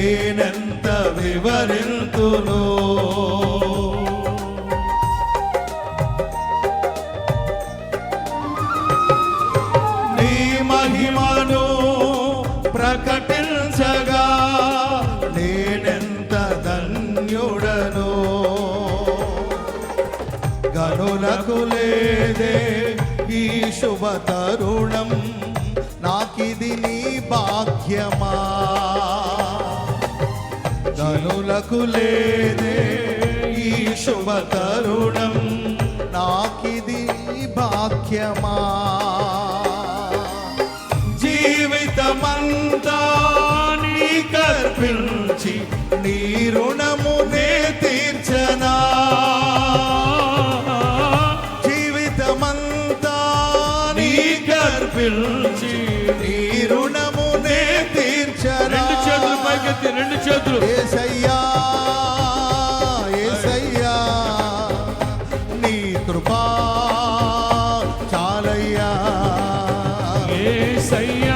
నేనెంత వివరింతును? నీ మహిమను ప్రకటించగా నేనెంత ధన్యుడను? గనులకు లేదే ఈ శుభ తరుణం నాకిది నీ భాగ్యమా? గనులకు లేదే ఈ శుభ తరుణం. నాకిది భాగ్యమా. జీవితమంతా నీ కర్పించి నీ తీర్చనా. జీవితమంతా నీ కర్పించి నీ రుణమునే తీర్చనా. రెండు చేతులు పైకెత్తి రెండు చేతులు. say